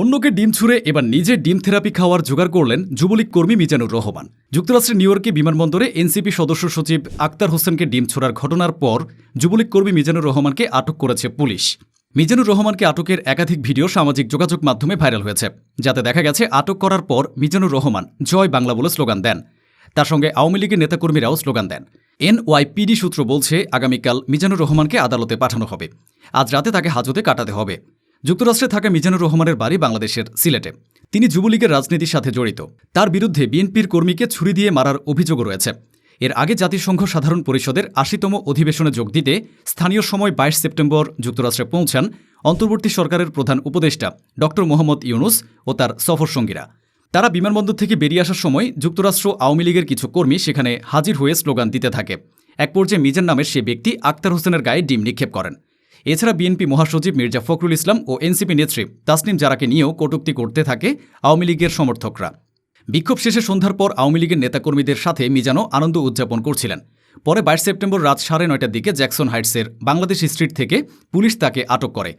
অন্যকে ডিম ছুঁড়ে, এবার নিজে ডিম থেরাপি খাওয়ার জোগাড় করলেন যুবলীগ কর্মী মিজানুর রহমান। যুক্তরাষ্ট্রের নিউ ইয়র্কে বিমানবন্দরে এনসিপি সদস্য সচিব আক্তার হোসেনকে ডিম ছোড়ার ঘটনার পর যুবলীগ কর্মী মিজানুর রহমানকে আটক করেছে পুলিশ। মিজানুর রহমানকে আটকের একাধিক ভিডিও সামাজিক যোগাযোগ মাধ্যমে ভাইরাল হয়েছে, যাতে দেখা গেছে আটক করার পর মিজানুর রহমান জয় বাংলা বলে স্লোগান দেন। তার সঙ্গে আওয়ামী লীগের নেতাকর্মীরাও স্লোগান দেন। এনওয়াইপিডি সূত্র বলছে, আগামীকাল মিজানুর রহমানকে আদালতে পাঠানো হবে। আজ রাতে তাকে হাজতে কাটাতে হবে। যুক্তরাষ্ট্রে থাকা মিজানুর রহমানের বাড়ি বাংলাদেশের সিলেটে। তিনি যুবলীগের রাজনীতির সাথে জড়িত। তার বিরুদ্ধে বিএনপির কর্মীকে ছুরি দিয়ে মারার অভিযোগও রয়েছে। এর আগে জাতিসংঘ সাধারণ পরিষদের আশিতম অধিবেশনে যোগ দিতে স্থানীয় সময় বাইশ সেপ্টেম্বর যুক্তরাষ্ট্রে পৌঁছান অন্তর্বর্তী সরকারের প্রধান উপদেষ্টা ড মোহাম্মদ ইউনুস ও তার সফরসঙ্গীরা তারা বিমানবন্দর থেকে বেরিয়ে আসার সময় যুক্তরাষ্ট্র আওয়ামী লীগের কিছু কর্মী সেখানে হাজির হয়ে স্লোগান দিতে থাকে। এক পর্যায়ে মিজান নামের সে ব্যক্তি আক্তার হোসেনের গায়ে ডিম নিক্ষেপ করেন। এছাড়া বিএনপি মহাসচিব মির্জা ফখরুল ইসলাম ও এনসিপি নেত্রী তাসনিম জারাকে নিয়েও কটূক্তি করতে থাকে আওয়ামী লীগের সমর্থকরা। বিক্ষোভ শেষে সন্ধ্যার পর আওয়ামী লীগের নেতাকর্মীদের সাথে মিজানো আনন্দ উদযাপন করছিলেন। পরে বাইশ সেপ্টেম্বর রাত সাড়ে নয়টার দিকে জ্যাকসন হাইটসের বাংলাদেশ স্ট্রিট থেকে পুলিশ তাকে আটক করে।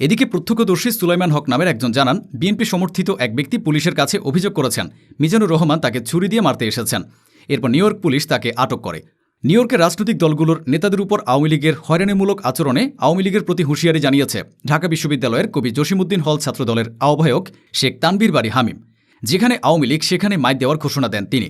এদিকে প্রত্যক্ষদর্শী সুলাইমান হক নামের একজন জানান, বিএনপি সমর্থিত এক ব্যক্তি পুলিশের কাছে অভিযোগ করেছেন, মিজানুর রহমান তাকে ছুরি দিয়ে মারতে এসেছেন। এরপর নিউ ইয়র্ক পুলিশ তাকে আটক করে। নিউ ইয়র্কের রাজনৈতিক দলগুলোর নেতাদের উপর আওয়ামী লীগের হয়রানিমূলক আচরণে আওয়ামী লীগের প্রতি হুঁশিয়ারি জানিয়েছে ঢাকা বিশ্ববিদ্যালয়ের কবি জসিমুদ্দিন হল ছাত্রদলের আহ্বায়ক শেখ তানবীর বাড়ি হামিম। যেখানে আওয়ামী লীগ, সেখানে মাইক দেওয়ার ঘোষণা দেন তিনি।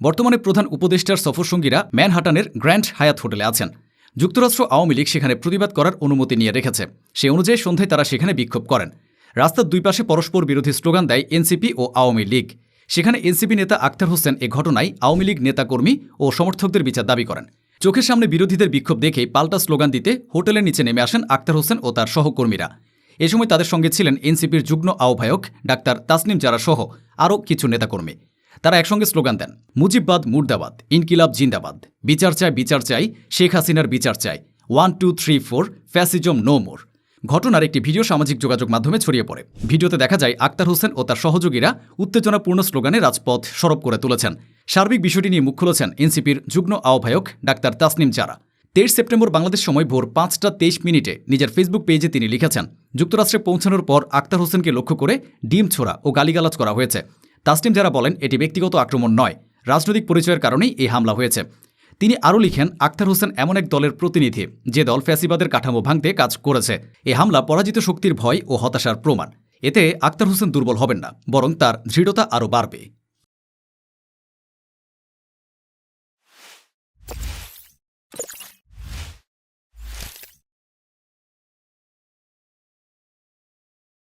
বর্তমানে প্রধান উপদেষ্টার সফরসঙ্গীরা ম্যানহাটানের গ্র্যান্ড হায়াত হোটেলে আছেন। যুক্তরাষ্ট্র আওয়ামী লীগ সেখানে প্রতিবাদ করার অনুমতি নিয়ে রেখেছে। সে অনুযায়ী সন্ধ্যায় তারা সেখানে বিক্ষোভ করেন। রাস্তার দুই পাশে পরস্পর বিরোধী স্লোগান দেয় এনসিপি ও আওয়ামী লীগ। সেখানে এনসিপি নেতা আক্তার হোসেন এ ঘটনায় আওয়ামী লীগ নেতাকর্মী ও সমর্থকদের বিচার দাবি করেন। চোখের সামনে বিরোধীদের বিক্ষোভ দেখে পাল্টা স্লোগান দিতে হোটেলের নিচে নেমে আসেন আক্তার হোসেন ও তার সহকর্মীরা। এ সময় তাদের সঙ্গে ছিলেন এনসিপির যুগ্ম আহ্বায়ক ডাক্তার তাসনিম জারা সহ আরও কিছু নেতাকর্মী। তারা একসঙ্গে স্লোগান দেন, মুজিববাদ মুর্দাবাদ, ইনকিলাব জিন্দাবাদ, বিচার চাই বিচার চাই, শেখ হাসিনার বিচার চাই, one, two, three, four, fascism, no more. ঘটনার একটি ভিডিও সামাজিক যোগাযোগ মাধ্যমে ছড়িয়ে পড়ে। ভিডিওতে দেখা যায়, আক্তার হোসেন ও তার সহযোগীরা উত্তেজনাপূর্ণ স্লোগানে রাজপথ সরব করে তুলেছেন। সার্বিক বিষয়টি নিয়ে মুখ খুলেছেন এনসিপির যুগ্ম আহ্বায়ক ডাক্তার তাসনিম চারা। তেইশ সেপ্টেম্বর বাংলাদেশ সময় ভোর পাঁচটা তেইশ মিনিটে নিজের ফেসবুক পেজে তিনি লিখেছেন, যুক্তরাষ্ট্রে পৌঁছানোর পর আক্তার হোসেনকে লক্ষ্য করে ডিম ছোড়া ও গালিগালাজ করা হয়েছে। তাসনিম যারা বলেন, এটি ব্যক্তিগত আক্রমণ নয়। রাজনৈতিক পরিচয়ের কারণেই এই হামলা হয়েছে। তিনি আরও লিখেন আক্তার হোসেন এমন এক দলের প্রতিনিধি, যে দল ফ্যাসিবাদের কাঠামো ভাঙতে কাজ করেছে। এ হামলা পরাজিত শক্তির ভয় ও হতাশার প্রমাণ। এতে আক্তার হোসেন দুর্বল হবেন না, বরং তার দৃঢ়তা আরও বাড়বে।